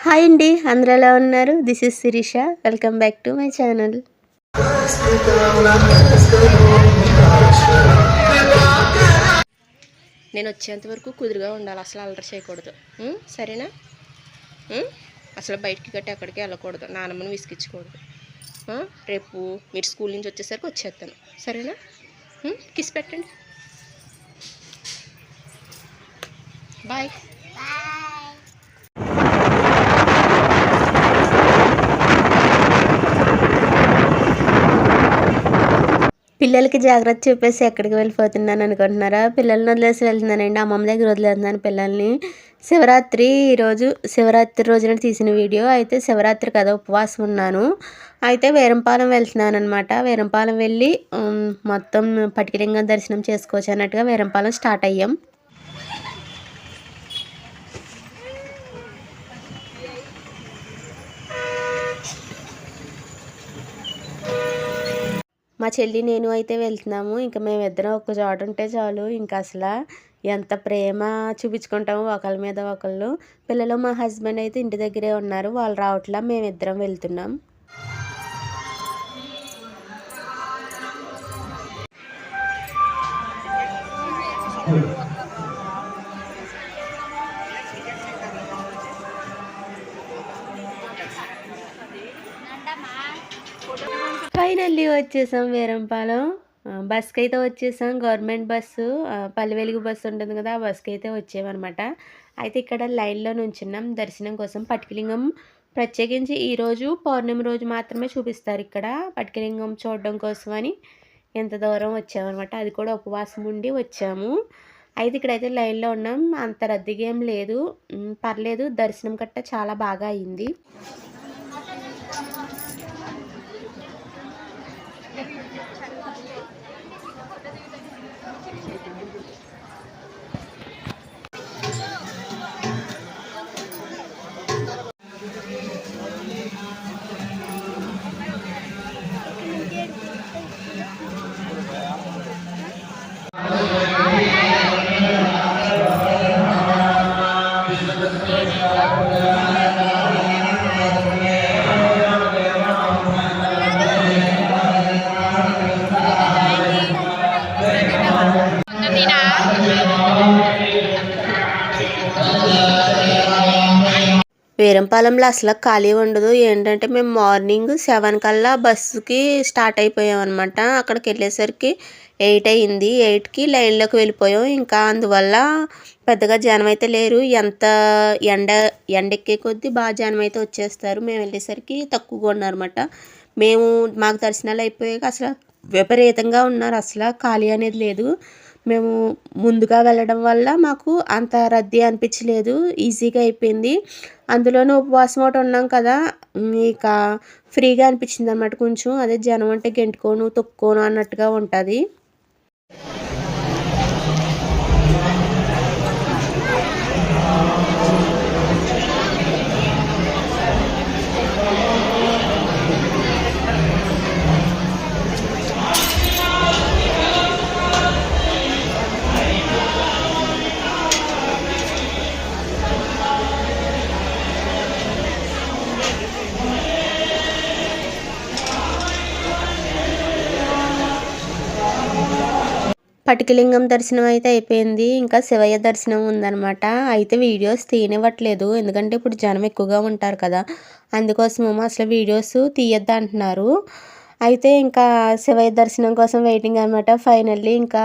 Hi అండి అందరూ ఎలా ఉన్నారు? This is Shirisha welcome back to my channel నేను వచ్చేంత వరకు కుదురుగా ఉండాలి అసలు అలర్ చేయకూడదు? సరేనా? అసలు బయటికి గట్టి ఎక్కడికి వెళ్ళకూడదు నానమ్మని విసిగించకూడదు. ఆ? రేపు మీరు స్కూల్ నుంచి వచ్చేసరికి వచ్చేస్తాను. సరేనా? కిస్ పెట్టండి. బాయ్. పిల్లలకి జాగ్రత్త చెప్పేసి ఎక్కడికి వెళ్ళిపోతున్నాను అనుకుంటున్నారా? పిల్లల్ని వదిలేసి వెళ్తున్నానండి. అమ్మమ్మ దగ్గర వదిలేస్తున్నాను పిల్లల్ని. శివరాత్రి ఈరోజు శివరాత్రి రోజున తీసిన వీడియో. అయితే శివరాత్రి కదా ఉపవాసం ఉన్నాను. అయితే వేరంపాలెం వెళ్తున్నాను అనమాట వేరంపాలెం వెళ్ళి మొత్తం పటికలింగం దర్శనం చేసుకోవచ్చు అన్నట్టుగా వేరంపాలెం స్టార్ట్ అయ్యాం. మా చెల్లి నేను అయితే వెళ్తున్నాము. ఇంకా మేమిద్దరం ఒక చోట ఉంటే చాలు. ఇంకా అసలు ఎంత ప్రేమ చూపించుకుంటాము ఒకళ్ళ మీద ఒకళ్ళు. పిల్లలు మా హస్బెండ్ అయితే ఇంటి దగ్గరే ఉన్నారు. వాళ్ళు రావట్లా మేమిద్దరం వెళ్తున్నాం. వచ్చేసాం వీరంపాలెం. బస్కి అయితే వచ్చేసాం. గవర్నమెంట్ బస్సు పల్లెవెలుగు బస్సు ఉంటుంది కదా ఆ బస్కి అయితే వచ్చామన్నమాట అయితే ఇక్కడ లైన్లో నుంచున్నాం. దర్శనం కోసం పట్టికలింగం ప్రత్యేకించి ఈరోజు పౌర్ణమి రోజు మాత్రమే చూపిస్తారు ఇక్కడ. పట్టికలింగం చూడడం కోసం అని ఎంత దూరం వచ్చామన్నమాట. అది కూడా ఉపవాసం ఉండి వచ్చాము. అయితే ఇక్కడైతే లైన్లో ఉన్నాం. అంత రద్దీగా ఏం లేదు. పర్లేదు దర్శనం కట్ట చాలా బాగా అయింది. వీరంపాలెంలో అసలు ఖాళీ ఉండదు. ఏంటంటే మేము మార్నింగ్ సెవెన్ కల్లా బస్సుకి స్టార్ట్ అయిపోయామన్నమాట. అక్కడికి వెళ్ళేసరికి ఎయిట్ అయింది. ఎయిట్కి లైన్లోకి వెళ్ళిపోయాం. ఇంకా అందువల్ల పెద్దగా జనం అయితే లేరు. ఎంత ఎండ ఎండ ఎక్కే కొద్దీ బాగా జనం అయితే వచ్చేస్తారు. మేము వెళ్ళేసరికి తక్కువగా ఉన్నారన్నమాట. మేము మాకు దర్శనాలు అయిపోయాక అసలు విపరీతంగా ఉన్నారు. అసలు ఖాళీ అనేది లేదు. మేము ముందుగా వెళ్ళడం వల్ల మాకు అంత రద్దీ అనిపించలేదు. ఈజీగా అయిపోయింది. అందులోనూ ఉపవాసం ఒకటి ఉన్నాం కదా ఇక ఫ్రీగా అనిపించింది అనమాట కొంచెం. అదే జనం అంటే గెంటుకోను తొక్కోను అన్నట్టుగా ఉంటుంది. పటికలింగం దర్శనం అయితే అయిపోయింది. ఇంకా శివయ్య దర్శనం ఉందనమాట అయితే వీడియోస్ తీయనివ్వట్లేదు. ఎందుకంటే ఇప్పుడు జనం ఎక్కువగా ఉంటారు కదా. అందుకోసమేమో అసలు వీడియోస్ తీయద్దు అంటున్నారు. అయితే ఇంకా శివయ్య దర్శనం కోసం వెయిటింగ్ అనమాట ఫైనల్లీ ఇంకా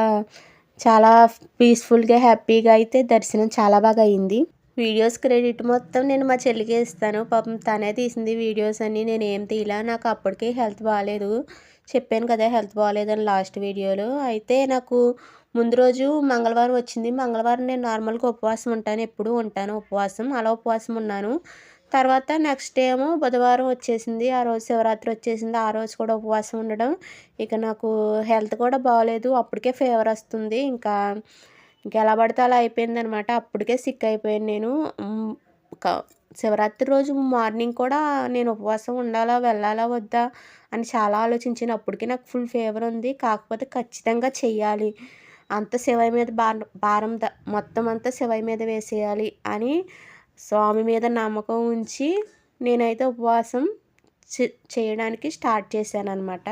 చాలా పీస్ఫుల్గా హ్యాపీగా అయితే దర్శనం చాలా బాగా అయింది. వీడియోస్ క్రెడిట్ మొత్తం నేను మా చెల్లికే ఇస్తాను. పాపం తనే తీసింది వీడియోస్ అన్నీ. నేను ఏం తీయలా? నాకు అప్పటికే హెల్త్ బాగాలేదు చెప్పాను కదా హెల్త్ బాగాలేదని లాస్ట్ వీడియోలో. అయితే నాకు ముందు రోజు మంగళవారం వచ్చింది. మంగళవారం నేను నార్మల్గా ఉపవాసం ఉంటాను. ఎప్పుడూ ఉంటాను ఉపవాసం. అలా ఉపవాసం ఉన్నాను. తర్వాత నెక్స్ట్ డే ఏమో బుధవారం వచ్చేసింది. ఆ రోజు శివరాత్రి వచ్చేసింది. ఆ రోజు కూడా ఉపవాసం ఉండడం. ఇక నాకు హెల్త్ కూడా బాగాలేదు అప్పటికే ఫీవర్ వస్తుంది. ఇంకా ఇంకా ఎలా పడితే అలా అయిపోయిందనమాట. అప్పటికే సిక్ అయిపోయాను నేను. శివరాత్రి రోజు మార్నింగ్ కూడా నేను ఉపవాసం ఉండాలా వెళ్ళాలా వద్దా అని చాలా ఆలోచించాను. అప్పటికే నాకు ఫుల్ ఫేవర్ ఉంది. కాకపోతే ఖచ్చితంగా చెయ్యాలి. అంత శివయ్య మీద భారం భారం మొత్తం అంతా శివయ్య మీద వేసేయాలి అని స్వామి మీద నమ్మకం ఉంచి నేనైతే ఉపవాసం చేయడానికి స్టార్ట్ చేశాను అనమాట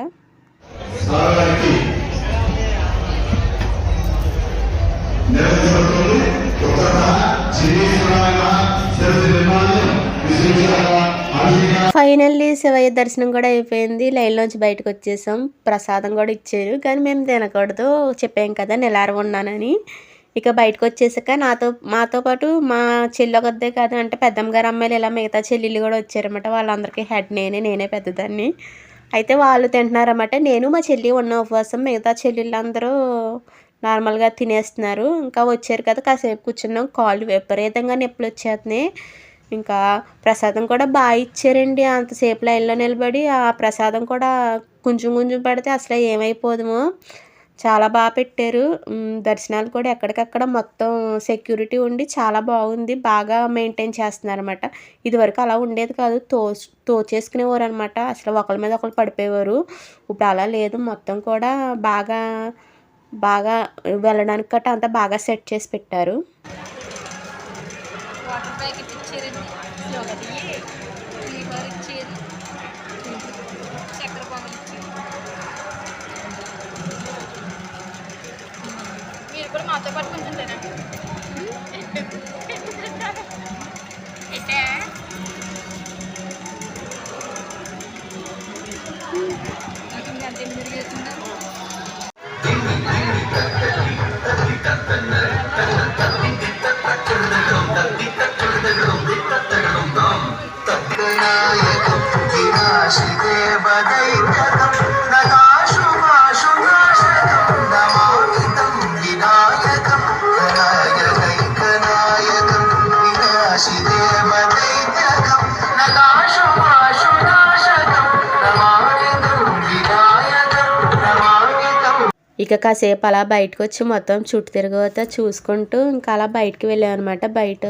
నిర్వహించబడుతుంది ఫైనల్లీ శివయ్య దర్శనం కూడా అయిపోయింది. లైన్లోంచి బయటకు వచ్చేసాం. ప్రసాదం కూడా ఇచ్చారు. కానీ మేము తినకూడదు. చెప్పాం కదా నిలారు ఉన్నానని. ఇక బయటకు వచ్చేసాక నాతో మాతో పాటు మా చెల్లి ఒకదే కాదు అంటే పెద్దమ్మ గారు అమ్మాయిలు ఇలా మిగతా చెల్లెళ్ళు కూడా వచ్చారన్నమాట. వాళ్ళందరికీ హెడ్ నేనే నేనే పెద్దదాన్ని. అయితే వాళ్ళు తింటున్నారన్నమాట. నేను మా చెల్లి ఉన్న ఉపవాసం మిగతా చెల్లెళ్ళందరూ నార్మల్గా తినేస్తున్నారు. ఇంకా వచ్చారు కదా కాసేపు కూర్చున్నాం. కాళ్ళు విపరీతంగా నొప్పులు వచ్చేస్తున్నాయి. ఇంకా ప్రసాదం కూడా బాగా ఇచ్చారండి. అంతసేపు లైన్లో నిలబడి ఆ ప్రసాదం కూడా కొంచెం కొంచెం పడితే అసలు ఏమైపోదుమో. చాలా బాగా పెట్టారు. దర్శనాలు కూడా ఎక్కడికక్కడ మొత్తం సెక్యూరిటీ ఉండి చాలా బాగుంది. బాగా మెయింటైన్ చేస్తున్నారు అనమాట ఇదివరకు అలా ఉండేది కాదు. తో తోచేసుకునేవారు అనమాట అసలు ఒకరి మీద ఒకరు పడిపోయేవారు. ఇప్పుడు అలా లేదు. మొత్తం కూడా బాగా బాగా వెళ్ళడానికి గట్రా అంతా బాగా సెట్ చేసి పెట్టారు. వాటర్ ప్యాకెట్ ఇక కాసేపు అలా బయటకు వచ్చి మొత్తం చుట్టూ తిరగత చూసుకుంటూ ఇంకా అలా బయటకు వెళ్ళామన్నమాట. బయట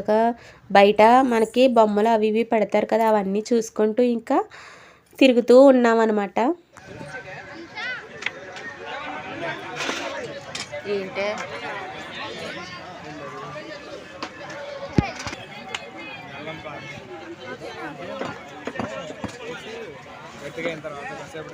బయట మనకి బొమ్మలు అవి ఇవి పెడతారు కదా అవన్నీ చూసుకుంటూ ఇంకా తిరుగుతూ ఉన్నామన్నమాట. ఏంటే? గట్టిగా అయిన తర్వాత కాసేపు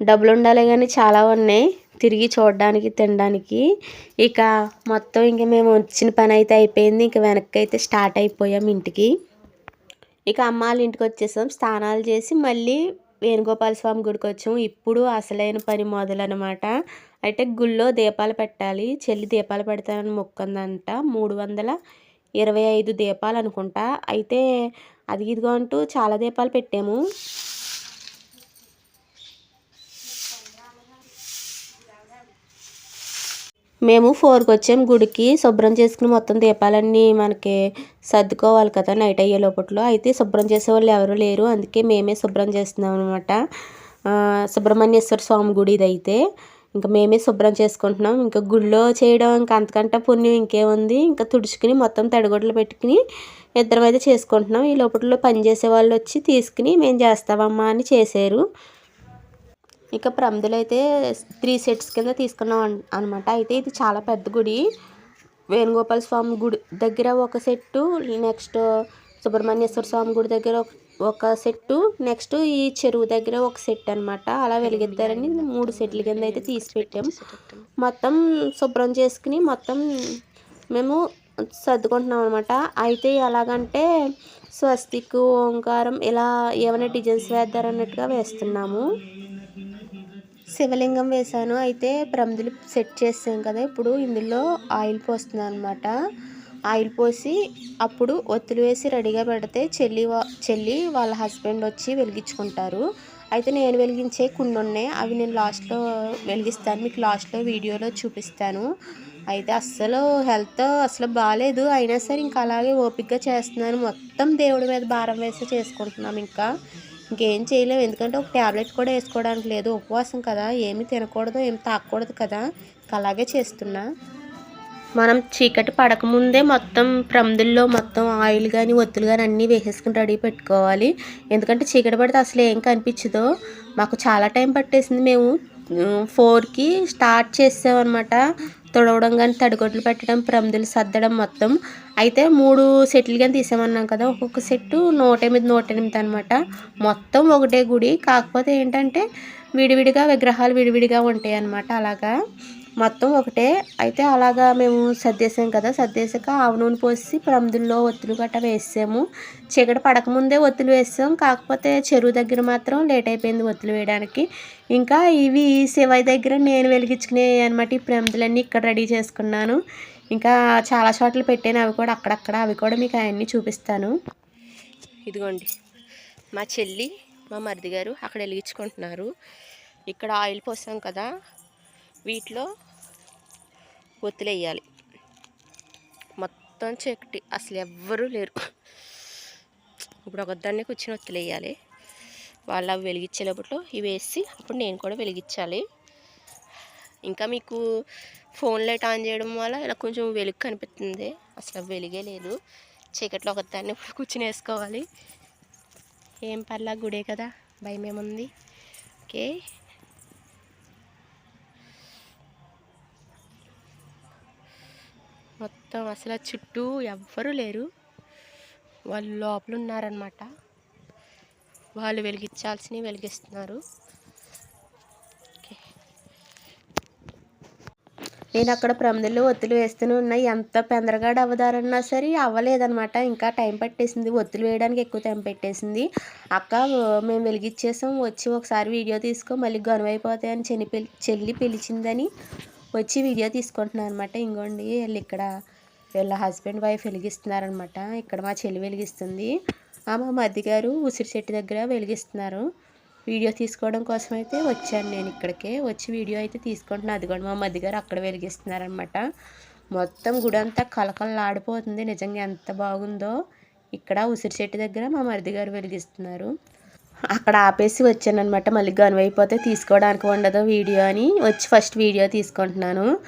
డబ్బులు ఉండాలి కానీ చాలా ఉన్నాయి. తిరిగి చూడడానికి తినడానికి. ఇక మొత్తం ఇంక మేము వచ్చిన పని అయితే అయిపోయింది. ఇంక వెనక్కి అయితే స్టార్ట్ అయిపోయాం ఇంటికి. ఇక అమ్మ వాళ్ళ ఇంటికి వచ్చేసాం. స్నానాలు చేసి మళ్ళీ వేణుగోపాల స్వామి గుడికి వచ్చాము. ఇప్పుడు అసలైన పని మొదలనమాట. అయితే గుళ్ళో దీపాలు పెట్టాలి. చెల్లి దీపాలు పెడతానని మొక్కందంట. మూడు వందల ఇరవై ఐదు దీపాలు అనుకుంటా. అయితే అది ఇదిగో అంటూ చాలా దీపాలు పెట్టాము. మేము ఫోర్కి వచ్చాము గుడికి శుభ్రం చేసుకుని మొత్తం దీపాలన్నీ మనకి సర్దుకోవాలి కదా నైట్ అయ్యే లోపట్లో. అయితే శుభ్రం చేసే వాళ్ళు ఎవరు లేరు అందుకే మేమే శుభ్రం చేస్తున్నాం అనమాట సుబ్రహ్మణ్యేశ్వర స్వామి గుడి ఇదైతే. ఇంకా మేమే శుభ్రం చేసుకుంటున్నాం. ఇంకా గుడిలో చేయడం ఇంకా అంతకంటే పుణ్యం ఇంకేముంది. ఇంకా తుడుచుకుని మొత్తం తడిగుడ్లు పెట్టుకుని ఇద్దరం అయితే చేసుకుంటున్నాం. ఈ లోపట్లో పని చేసే వాళ్ళు వచ్చి తీసుకుని మేము చేస్తామమ్మా అని చేశారు. ఇక ప్రమిదలు అయితే త్రీ సెట్స్ కింద తీసుకున్నాం అనమాట అయితే ఇది చాలా పెద్ద గుడి. వేణుగోపాల స్వామి గుడి దగ్గర ఒక సెట్టు నెక్స్ట్ సుబ్రహ్మణ్యేశ్వర స్వామి గుడి దగ్గర ఒక- సెట్టు నెక్స్ట్ ఈ చెరువు దగ్గర ఒక సెట్ అనమాట అలా వెలిగిద్దారని మూడు సెట్ల కింద అయితే తీసిపెట్టాము మొత్తం శుభ్రం చేసుకుని మొత్తం మేము సర్దుకుంటున్నాం అనమాట అయితే ఎలాగంటే స్వస్తిక్ ఓంకారం ఇలా ఏమైనా డిజైన్స్ వేద్దారన్నట్టుగా వేస్తున్నాము. శివలింగం వేశాను. అయితే ప్రమిదులు సెట్ చేసాం కదా ఇప్పుడు ఇందులో ఆయిల్ పోస్తున్నాను అనమాట ఆయిల్ పోసి అప్పుడు ఒత్తులు వేసి రెడీగా పెడితే చెల్లి వా- చెల్లి వాళ్ళ హస్బెండ్ వచ్చి వెలిగించుకుంటారు. అయితే నేను వెలిగించే కొన్ని ఉన్నాయి అవి నేను లాస్ట్లో వెలిగిస్తాను. మీకు లాస్ట్లో వీడియోలో చూపిస్తాను. అయితే అస్సలు హెల్త్ అసలు బాగాలేదు అయినా సరే ఇంకా అలాగే ఓపికగా చేస్తున్నాను. మొత్తం దేవుడి మీద భారం వేసి చేసుకుంటున్నాం ఇంకా. ఇంకేం చేయలేము ఎందుకంటే ఒక ట్యాబ్లెట్ కూడా వేసుకోవడానికి లేదు. ఉపవాసం కదా. ఏమి తినకూడదు ఏమి తాకూడదు కదా. అలాగే చేస్తున్నా. మనం చీకటి పడకముందే మొత్తం ప్రమిదుల్లో మొత్తం ఆయిల్ కానీ ఒత్తులు కానీ అన్నీ వేసేసుకుని రెడీ పెట్టుకోవాలి. ఎందుకంటే చీకటి పడితే అసలు ఏం కనిపించదు. మాకు చాలా టైం పట్టేసింది మేము. ఫోర్కి స్టార్ట్ చేసామన్నమాట తుడవడం కానీ తడిగొడ్లు పెట్టడం ప్రమిదులు సర్దడం మొత్తం. అయితే మూడు సెట్లు కానీ తీసామన్నాం కదా ఒక్కొక్క సెట్టు నూట ఎనిమిది నూట ఎనిమిది అనమాట మొత్తం ఒకటే గుడి. కాకపోతే ఏంటంటే విడివిడిగా విగ్రహాలు విడివిడిగా ఉంటాయి అన్నమాట అలాగా. మొత్తం ఒకటే. అయితే అలాగా మేము సర్దేశాం కదా. సర్దేశాక ఆవు నూనె పోసి ప్రమిదుల్లో ఒత్తులు గట్ట వేసాము. చీకటి పడకముందే ఒత్తులు వేసాం. కాకపోతే చెరువు దగ్గర మాత్రం లేట్ అయిపోయింది ఒత్తులు వేయడానికి. ఇంకా ఇవి శివయ్య దగ్గర నేను వెలిగించుకునే అనమాట ఈ ప్రమిదులన్నీ ఇక్కడ రెడీ చేసుకున్నాను. ఇంకా చాలా చోట్ల పెట్టాను. అవి కూడా అక్కడక్కడ. అవి కూడా మీకు అవన్నీ చూపిస్తాను. ఇదిగోండి. మా చెల్లి మా మరిది గారు అక్కడ వెలిగించుకుంటున్నారు. ఇక్కడ ఆయిల్ పోసాం కదా. వీటిలో ఒత్తులు మొత్తం చీకటి. అసలు ఎవ్వరూ లేరు. ఇప్పుడు ఒకదాన్ని కూర్చొని ఒత్తులు వేయాలి వాళ్ళు అవి వెలిగించేటప్పుడు ఇవి వేసి అప్పుడు నేను కూడా వెలిగించాలి. ఇంకా మీకు ఫోన్ లైట్ ఆన్ చేయడం వల్ల ఇలా కొంచెం వెలుగు కనిపిస్తుంది. అసలు వెలిగే లేదు. చీకట్లో ఒకదాన్ని ఇప్పుడు కూర్చుని వేసుకోవాలి. ఏం పర్లా గుడే కదా. భయం ఏముంది ఓకే. మొత్తం అసలు చుట్టూ ఎవ్వరూ లేరు. వాళ్ళు లోపల ఉన్నారనమాట వాళ్ళు వెలిగించాల్సినవి వెలిగిస్తున్నారు. నేను అక్కడ ప్రమిదలు ఒత్తులు వేస్తూనే ఉన్నాయి ఎంత పెందరగాడు అవ్వదారన్నా సరే అవ్వలేదనమాట ఇంకా టైం పట్టేసింది. ఒత్తులు వేయడానికి ఎక్కువ టైం పెట్టేసింది. అక్క మేము వెలిగించేసాం. వచ్చి ఒకసారి వీడియో తీసుకో. మళ్ళీ గనువైపోతాయని చెల్లి పిలి చెల్లి పిలిచిందని వచ్చి వీడియో తీసుకుంటున్నాను అనమాట ఇంకోండి వీళ్ళు ఇక్కడ వీళ్ళ హస్బెండ్ వైఫ్ వెలిగిస్తున్నారనమాట ఇక్కడ మా చెల్లి వెలిగిస్తుంది. మా మధ్య గారు ఉసిరి చెట్టు దగ్గర వెలిగిస్తున్నారు. వీడియో తీసుకోవడం కోసం అయితే వచ్చాను నేను ఇక్కడికే. వచ్చి వీడియో అయితే తీసుకుంటున్నాను అది కూడా మా మధ్య గారు అక్కడ వెలిగిస్తున్నారనమాట మొత్తం గుడి అంతా కలకలలాడిపోతుంది నిజంగా ఎంత బాగుందో. ఇక్కడ ఉసిరి చెట్టు దగ్గర మా మరిది గారు వెలిగిస్తున్నారు. అక్కడ ఆపేసి వచ్చానమాట మళ్ళీ గనువు అయిపోతే తీసుకోవడానికి ఉండదు వీడియో అని వచ్చి ఫస్ట్ వీడియో తీసుకుంటున్నాను.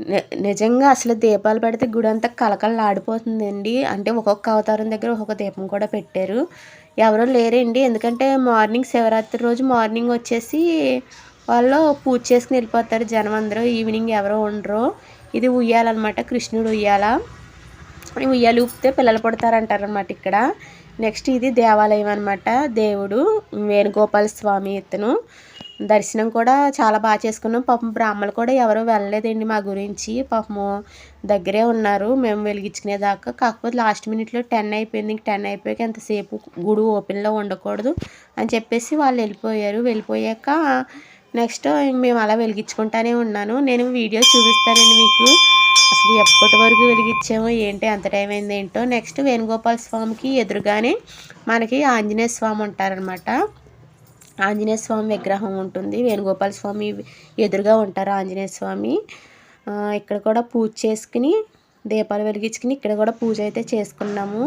ని- నిజంగా అసలు దీపాలు పెడితే గుడి అంతా కలకలలాడిపోతుందండి అంటే ఒక్కొక్క అవతారం దగ్గర ఒక్కొక్క దీపం కూడా పెట్టారు. ఎవరో లేరండి. ఎందుకంటే మార్నింగ్ శివరాత్రి రోజు మార్నింగ్ వచ్చేసి వాళ్ళు పూజ చేసుకుని వెళ్ళిపోతారు జనం అందరూ ఈవినింగ్ ఎవరో ఉండరు. ఇది ఉయ్యాలన్నమాట. కృష్ణుడు ఉయ్యాల. ఉయ్యాలు ఊపితే పిల్లలు పుడతారంటారనమాట ఇక్కడ. నెక్స్ట్ ఇది దేవాలయం అనమాట దేవుడు వేణుగోపాల స్వామి ఇతను దర్శనం కూడా చాలా బాగా చేసుకున్నాం. పాపం బ్రాహ్మణులు కూడా ఎవరు వెళ్ళలేదండి మా గురించి. పాపము దగ్గరే ఉన్నారు. మేము వెలిగించుకునేదాకా. కాకపోతే లాస్ట్ మినిట్లో టెన్ అయిపోయింది. ఇంక టెన్ అయిపోయాక ఎంతసేపు గుడి ఓపెన్లో ఉండకూడదు అని చెప్పేసి వాళ్ళు వెళ్ళిపోయారు. వెళ్ళిపోయాక నెక్స్ట్ మేము అలా వెలిగించుకుంటానే ఉన్నాను. నేను వీడియో చూపిస్తానండి మీకు. అసలు ఎప్పటి వరకు వెలిగించామో ఏంటి అంత టైం అయింది ఏంటో. నెక్స్ట్ వేణుగోపాల స్వామికి ఎదురుగానే మనకి ఆంజనేయ స్వామి ఉంటారనమాట ఆంజనేయ స్వామి విగ్రహం ఉంటుంది. వేణుగోపాల స్వామి ఎదురుగా ఉంటారు ఆంజనేయ స్వామి. ఇక్కడ కూడా పూజ చేసుకుని దీపాలు వెలిగించుకుని ఇక్కడ కూడా పూజ అయితే చేసుకున్నాము.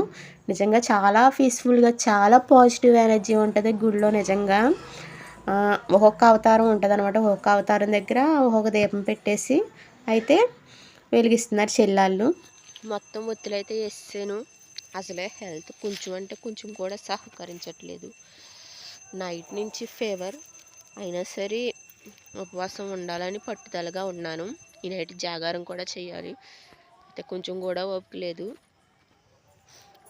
నిజంగా చాలా పీస్ఫుల్గా చాలా పాజిటివ్ ఎనర్జీ ఉంటుంది గుడిలో నిజంగా. ఒక్కొక్క అవతారం ఉంటుంది అనమాట ఒక్కొక్క అవతారం దగ్గర ఒక్కొక్క దీపం పెట్టేసి అయితే వెలిగిస్తున్నారు చెల్లాళ్ళు. మొత్తం ఒత్తిడి అయితే వేసాను అసలే హెల్త్ కొంచెం అంటే కొంచెం కూడా సహకరించట్లేదు. నైట్ నుంచి ఫీవర్ అయినా సరే ఉపవాసం ఉండాలని పట్టుదలగా ఉన్నాను. ఈ నైట్ జాగారం కూడా చేయాలి. అయితే కొంచెం కూడా ఓపిక లేదు.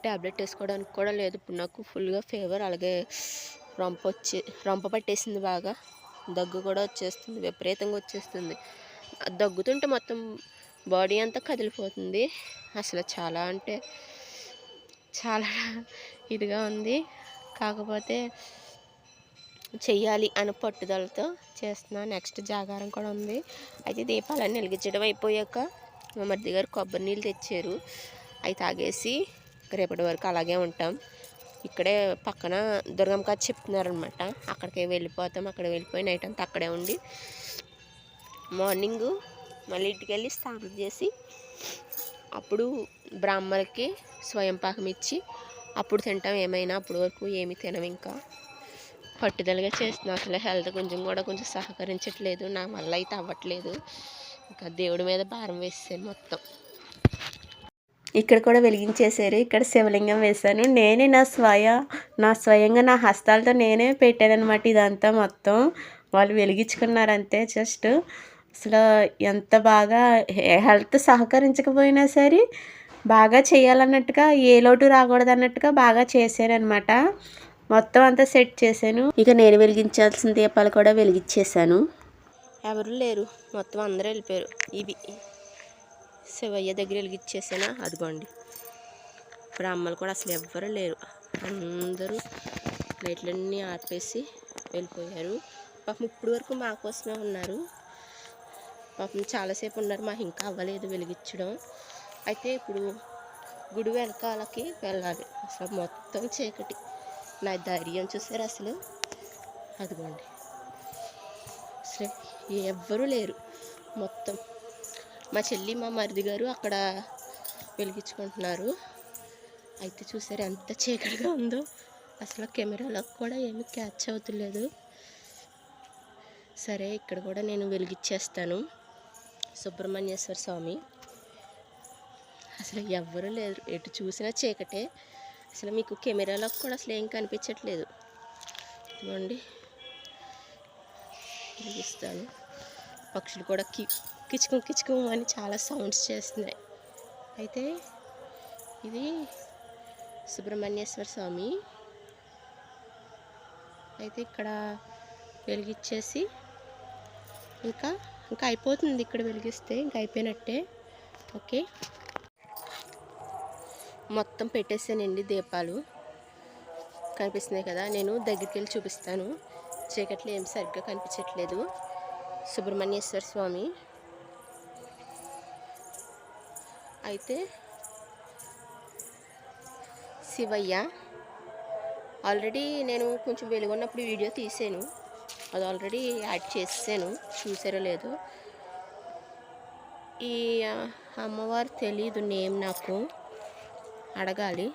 ట్యాబ్లెట్ వేసుకోవడానికి కూడా లేదు. ఇప్పుడు నాకు ఫుల్గా ఫీవర్ అలాగే రొంప వచ్చే రొంప పట్టేసింది బాగా. దగ్గు కూడా వచ్చేస్తుంది విపరీతంగా వచ్చేస్తుంది. దగ్గుతుంటే మొత్తం బాడీ అంతా కదిలిపోతుంది. అసలు చాలా అంటే చాలా ఇదిగా ఉంది. కాకపోతే చెయ్యాలి అని పట్టుదలతో చేస్తున్నా. నెక్స్ట్ జాగారం కూడా ఉంది. అయితే దీపాలన్నీ వెలిగించడం అయిపోయాక మా మరిది గారు కొబ్బరి నీళ్ళు తెచ్చారు. అవి తాగేసి రేపటి వరకు అలాగే ఉంటాం. ఇక్కడే పక్కన దుర్గమ్మ గారు చెప్తున్నారనమాట అక్కడికి వెళ్ళిపోతాం అక్కడ వెళ్ళిపోయి నైట్ అంతా అక్కడే ఉండి మార్నింగు మళ్ళీ ఇంటికి వెళ్ళి స్నానం చేసి అప్పుడు బ్రాహ్మణులకి స్వయం పాకం ఇచ్చి అప్పుడు తింటాం ఏమైనా అప్పుడు వరకు ఏమి తినం ఇంకా. పట్టుదలగా చేస్తున్నాం. అసలు హెల్త్ కొంచెం కూడా కొంచెం సహకరించట్లేదు. నా వల్ల అయితే అవ్వట్లేదు. ఇంకా దేవుడి మీద భారం వేసాను మొత్తం. ఇక్కడ కూడా వెలిగించేశారు. ఇక్కడ శివలింగం వేశాను. నేనే నా స్వయ నా స్వయంగా నా హస్తాలతో నేనే పెట్టానమాట ఇదంతా మొత్తం. వాళ్ళు వెలిగించుకున్నారు అంతే జస్ట్. అసలు ఎంత బాగా హెల్త్ సహకరించకపోయినా సరే బాగా చేయాలన్నట్టుగా ఏ లోటు రాకూడదు అన్నట్టుగా బాగా చేశారనమాట మొత్తం అంతా సెట్ చేశాను. ఇక నేను వెలిగించాల్సిన దీపాలు కూడా వెలిగించేశాను ఎవరు లేరు. మొత్తం అందరూ వెళ్ళిపోయారు. ఇవి శివయ్య దగ్గర వెలిగించేసానా అదిగోండి. ఇప్పుడు అమ్మలు కూడా అసలు ఎవ్వరు లేరు. అందరూ లైట్లన్నీ ఆపేసి వెళ్ళిపోయారు. పాపం ఇప్పుడు వరకు మా కోసమే ఉన్నారు. పాపం చాలాసేపు ఉన్నారు మాకు ఇంకా అవ్వలేదు వెలిగించడం. అయితే ఇప్పుడు గుడి వెనకాలకి వెళ్ళాలి. అసలు మొత్తం చీకటి. నా ధైర్యం చూసారు అసలు? అదిగోండి. అసలు ఎవ్వరూ లేరు. మొత్తం మా చెల్లి మా మరిది గారు అక్కడ వెలిగించుకుంటున్నారు. అయితే చూసారు ఎంత చీకటిగా ఉందో. అసలు కెమెరాలకు కూడా ఏమీ క్యాచ్ అవుతలేదు. సరే ఇక్కడ కూడా నేను వెలిగించేస్తాను. సుబ్రహ్మణ్యేశ్వర స్వామి. అసలు ఎవ్వరూ లేరు. ఎటు చూసినా చీకటే. అసలు మీకు కెమెరాలకు కూడా అసలు ఏం కనిపించట్లేదు. ఇవ్వండి చూపిస్తాను. పక్షులు కూడా కి కిచకం కిచకం అని చాలా సౌండ్స్ చేస్తున్నాయి. అయితే ఇది సుబ్రహ్మణ్యేశ్వర స్వామి. అయితే ఇక్కడ వెలిగిచ్చేసి ఇంకా ఇంకా అయిపోతుంది ఇక్కడ వెలిగిస్తే ఇంకా అయిపోయినట్టే. ఓకే. మొత్తం పెట్టేసానండి దీపాలు. కనిపిస్తున్నాయి కదా నేను దగ్గరికి వెళ్ళి చూపిస్తాను. చీకట్లు ఏం సరిగ్గా కనిపించట్లేదు. సుబ్రహ్మణ్యేశ్వర స్వామి. అయితే శివయ్య. ఆల్రెడీ నేను కొంచెం వెలుగున్నప్పుడు వీడియో తీసాను. అది ఆల్రెడీ యాడ్ చేసాను చూసారో లేదో. ఈ అమ్మవారు తెలీదు నేమ్ నాకు. అడగాలి.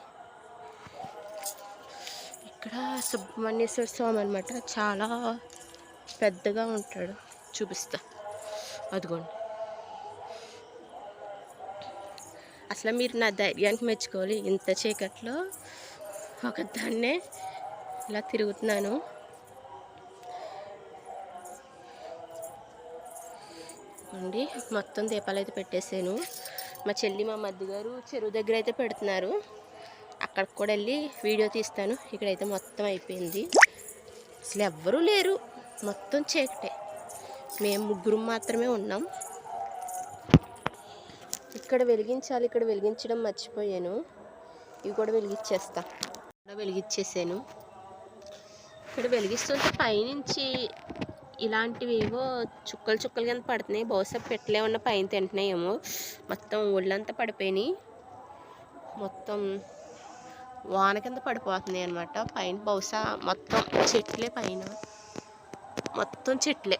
ఇక్కడ సుబ్రహ్మణ్యేశ్వర స్వామి అనమాట చాలా పెద్దగా ఉంటాడు. చూపిస్తా. అదిగోండి. అసలు మీరు నా ధైర్యానికి మెచ్చుకోవాలి. ఇంత చీకట్లో ఒక దాన్నే ఇలా తిరుగుతున్నాను. చూడండి మొత్తం దీపాలు అయితే పెట్టేసాను. మా చెల్లి మా మధ్య గారు చెరువు దగ్గర అయితే పెడుతున్నారు. అక్కడికి కూడా వెళ్ళి వీడియో తీస్తాను. ఇక్కడైతే మొత్తం అయిపోయింది. అసలు ఎవ్వరూ లేరు. మొత్తం చీకటే. మేము ముగ్గురు మాత్రమే ఉన్నాం. ఇక్కడ వెలిగించాలి ఇక్కడ వెలిగించడం మర్చిపోయాను. ఇవి కూడా వెలిగించేస్తా. కూడా వెలిగించేసాను. ఇక్కడ వెలిగిస్తుంటే పైనుంచి ఇలాంటివి ఏవో చుక్కలు చుక్కలు కింద పడుతున్నాయి. బహుశా పెట్టలే ఉన్న పైన తింటున్నాయేమో. మొత్తం ఒళ్ళంతా పడిపోయినాయి. మొత్తం వాన కింద పడిపోతున్నాయి అనమాట పైన బహుశా మొత్తం చెట్లే పైన. మొత్తం చెట్లే.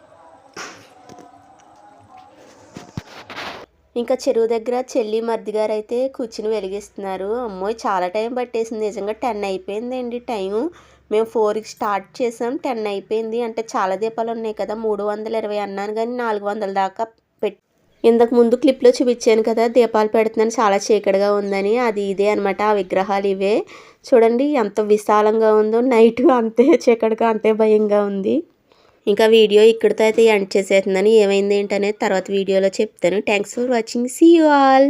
ఇంకా చెరువు దగ్గర చెల్లి మర్ది గారు అయితే కూర్చుని వెలిగిస్తున్నారు. అమ్మోయ్ చాలా టైం పట్టేసింది. నిజంగా టెన్ అయిపోయిందండి టైము. మేము ఫోర్కి స్టార్ట్ చేసాం. టెన్ అయిపోయింది. అంటే చాలా దీపాలు ఉన్నాయి కదా. మూడు వందల ఇరవై అన్నాను కానీ నాలుగు వందల దాకా పెట్ ఇంతకు ముందు క్లిప్లో చూపించాను కదా దీపాలు పెడుతున్నాను. చాలా చీకటిగా ఉందని. అది ఇదే అనమాట ఆ విగ్రహాలు ఇవే. చూడండి ఎంత విశాలంగా ఉందో. నైట్ అంతే చీకటిగా అంతే భయంగా ఉంది. ఇంకా వీడియో ఇక్కడితో అయితే ఎండ్ చేసేస్తుందని ఏమైంది ఏంటనేది తర్వాత వీడియోలో చెప్తాను. Thanks for watching see you all